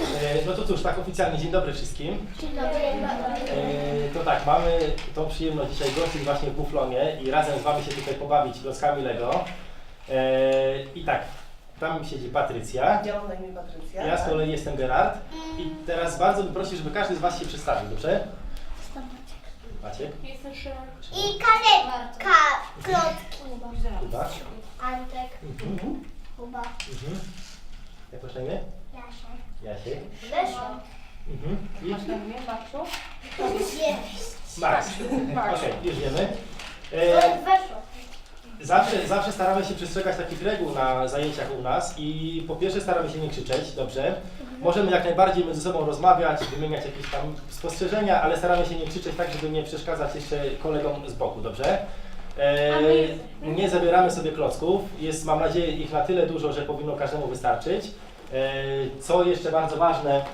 E, No to cóż, tak oficjalnie dzień dobry wszystkim. Dzień dobry. E, To tak, mamy tą przyjemność dzisiaj gościć właśnie w Muflonie i razem z Wami się tutaj pobawić klockami Lego. E, I tak, tam siedzi Patrycja, Ja mam na imię Patrycja. ja z kolei jestem Gerard i teraz bardzo bym prosił, żeby każdy z Was się przedstawił, dobrze? Maciek, Jestem Szymon. I karetka, klotki. Kuba, Antek, mhm. Kuba, Mhm. jak masz na imię? Jasiek. Leszek. Mhm. Masz na imię? Jest. Max. Max. Okej, już wiemy. E. Zawsze, zawsze staramy się przestrzegać takich reguł na zajęciach u nas i po pierwsze staramy się nie krzyczeć, dobrze? Możemy jak najbardziej między sobą rozmawiać, wymieniać jakieś tam spostrzeżenia, ale staramy się nie krzyczeć tak, żeby nie przeszkadzać jeszcze kolegom z boku, dobrze? E, nie zabieramy sobie klocków, jest mam nadzieję ich na tyle dużo, że powinno każdemu wystarczyć. E, co jeszcze bardzo ważne,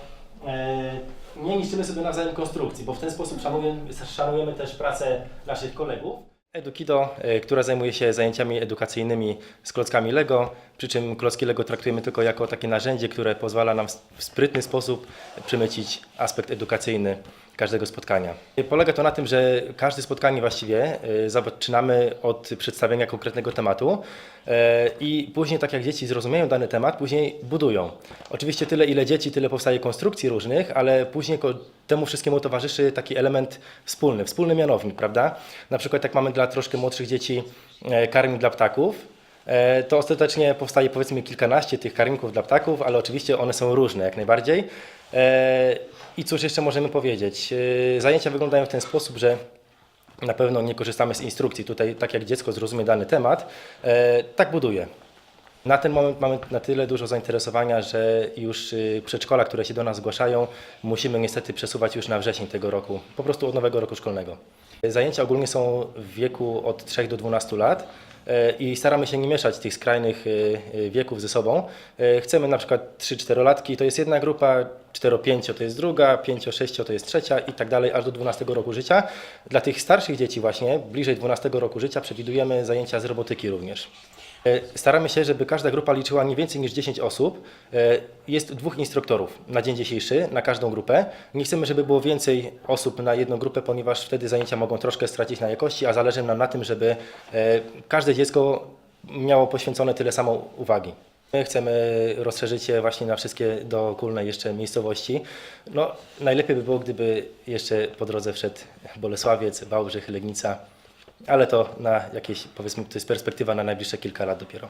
e, nie niszczymy sobie nawzajem konstrukcji, bo w ten sposób szanujemy, szanujemy też pracę naszych kolegów. Edukido, e, która zajmuje się zajęciami edukacyjnymi z klockami Lego, przy czym klocki Lego traktujemy tylko jako takie narzędzie, które pozwala nam w sprytny sposób przemycić aspekt edukacyjny każdego spotkania. Polega to na tym, że każde spotkanie właściwie e, zaczynamy od przedstawienia konkretnego tematu e, i później, tak jak dzieci zrozumieją dany temat, później budują. Oczywiście tyle, ile dzieci, tyle powstaje konstrukcji różnych, ale później temu wszystkiemu towarzyszy taki element wspólny, wspólny mianownik, prawda? Na przykład jak mamy dla troszkę młodszych dzieci e, karmik dla ptaków, to ostatecznie powstaje powiedzmy kilkanaście tych karmników dla ptaków, ale oczywiście one są różne jak najbardziej. E, I cóż jeszcze możemy powiedzieć? E, Zajęcia wyglądają w ten sposób, że na pewno nie korzystamy z instrukcji. Tutaj, tak jak dziecko zrozumie dany temat, e, tak buduje. Na ten moment mamy na tyle dużo zainteresowania, że już y, przedszkola, które się do nas zgłaszają, musimy niestety przesuwać już na wrzesień tego roku, po prostu od nowego roku szkolnego. Zajęcia ogólnie są w wieku od 3 do 12 lat e, i staramy się nie mieszać tych skrajnych y, y, wieków ze sobą. Chcemy na przykład 3-4-latki, to jest jedna grupa, 4-5 to jest druga, 5-6 to jest trzecia i tak dalej, aż do 12 roku życia. Dla tych starszych dzieci właśnie, bliżej 12 roku życia, przewidujemy zajęcia z robotyki również. E, Staramy się, żeby każda grupa liczyła nie więcej niż 10 osób. E, Jest dwóch instruktorów na dzień dzisiejszy, na każdą grupę. Nie chcemy, żeby było więcej osób na jedną grupę, ponieważ wtedy zajęcia mogą troszkę stracić na jakości, a zależy nam na tym, żeby e, każde dziecko miało poświęcone tyle samo uwagi. My chcemy rozszerzyć się właśnie na wszystkie dookulne jeszcze miejscowości. No, najlepiej by było, gdyby jeszcze po drodze wszedł Bolesławiec, Wałbrzych, Legnica, ale to na jakieś, powiedzmy, to jest perspektywa na najbliższe kilka lat dopiero.